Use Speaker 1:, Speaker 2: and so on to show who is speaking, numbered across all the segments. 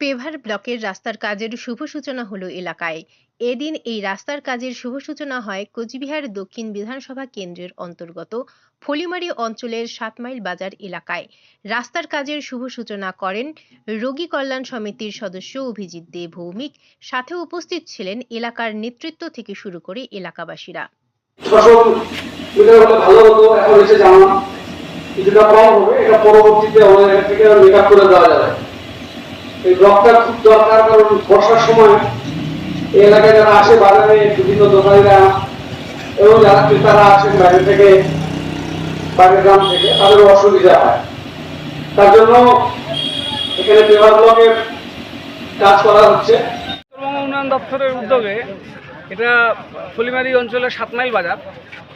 Speaker 1: Paver ব্লকের রাস্তার কাজের শুভ সূচনা হলো এলাকায়। এদিন এই রাস্তার কাজের শুভ সূচনা হয় কোচবিহার দক্ষিণ বিধানসভা কেন্দ্রের অন্তর্গত ফলিমারি অঞ্চলের সাতমাইল বাজার এলাকায়। রাস্তার কাজের শুভ সূচনা করেন রোগী কল্যাণ সমিতির সদস্য অভিজিৎ দে ভৌমিক। সাথে উপস্থিত ছিলেন এলাকার নেতৃত্ব থেকে শুরু করে এলাকাবাসীরা।
Speaker 2: কিছুটা কম হবে, এটা পরবর্তীতে আমাদের থেকে মেক করে দেওয়া যাবে। এই ব্লকটা খুব দরকার, কারণ বর্ষার সময় এই এলাকায় যারা আসে, বাজারে বিভিন্ন দোকানিরা এবং যারা ক্রেতারা আসেন বাইরে থেকে, বাইরের গ্রাম থেকে, তাদের অসুবিধা হয়। তার জন্য এখানে পেপার ব্লকের কাজ করা হচ্ছে।
Speaker 3: উন্নয়ন দপ্তরের উদ্যোগে এটা ফুলিমারি অঞ্চলের সাত মাইল বাজার।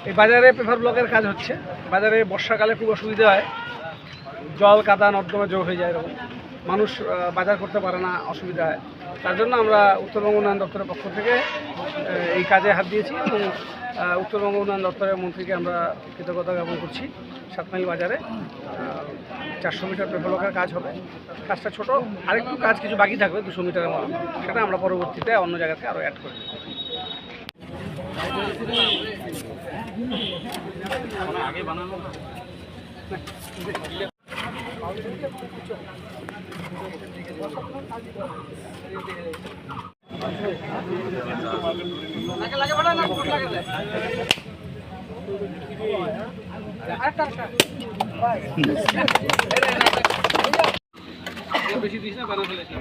Speaker 3: এই বাজারে পেপার ব্লকের কাজ হচ্ছে। বাজারে বর্ষাকালে খুব অসুবিধা হয়। জল, কাদা, নর্দমা যোগ হয়ে যায় এরকম। মানুষ বাজার করতে পারে না অসুবিধা হয় তার জন্য আমরা উত্তরবঙ্গ উন্নয়ন দপ্তরের পক্ষ থেকে এই কাজে হাত দিয়েছি এবং উত্তরবঙ্গ উন্নয়ন দপ্তরের মন্ত্রীকে আমরা কৃতজ্ঞতা জ্ঞাপন করছি সাত মাইল বাজারে চারশো মিটার পেপার ব্লকের কাজ হবে। কাজটা ছোট আরেকটু কাজ কিছু বাকি থাকবে দুশো মিটারের মতো। সেটা আমরা পরবর্তীতে অন্য জায়গাতে আরও অ্যাড করব। বেশি দিস না বানা ফেলেছি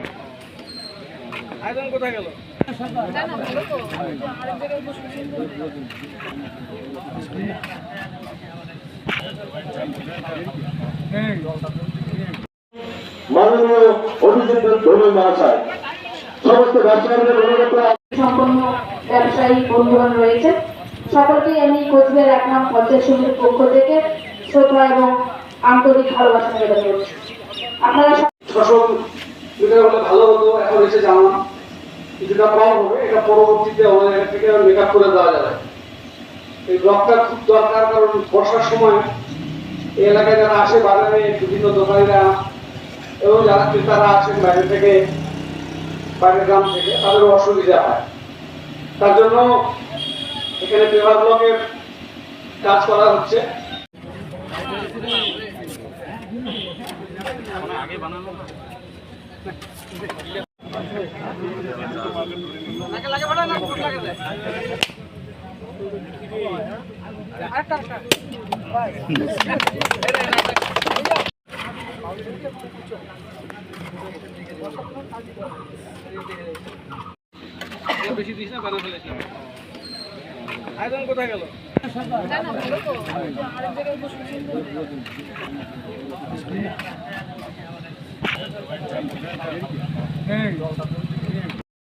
Speaker 3: আয়তন কোথায় গেল
Speaker 4: মাননীয় অভিজিৎ ধর্মী মহাশয় সমস্ত ব্যবসায়ীদের অনুরোধ
Speaker 5: সম্পন্ন ব্যবসায়ী বন্ধুগণ রয়েছে। সকলকেই আমি কোচবিহার এক নাম পঞ্চায়েত সমিতির পক্ষ থেকে শ্রদ্ধা এবং আন্তরিক ভালোবাসা নিবেদন করছি। আপনারা
Speaker 2: হলে ভালো হতো এখন এসে জানা কিছুটা কম হবে এটা পরবর্তীতে আমাদের থেকে মেক করে দেওয়া যাবে। এই ব্লকটা খুব দরকার, কারণ বর্ষার সময় এই এলাকায় যারা আসে, বাজারে বিভিন্ন দোকানিরা এবং যারা ক্রেতারা আসেন বাইরে থেকে, বাইরের গ্রাম থেকে, তাদের অসুবিধা হয়। তার জন্য এখানে পেপার ব্লকের কাজ করা হচ্ছে।
Speaker 3: বেশি দিস না বানা ফেলেছি আয়তন কোথায় গেল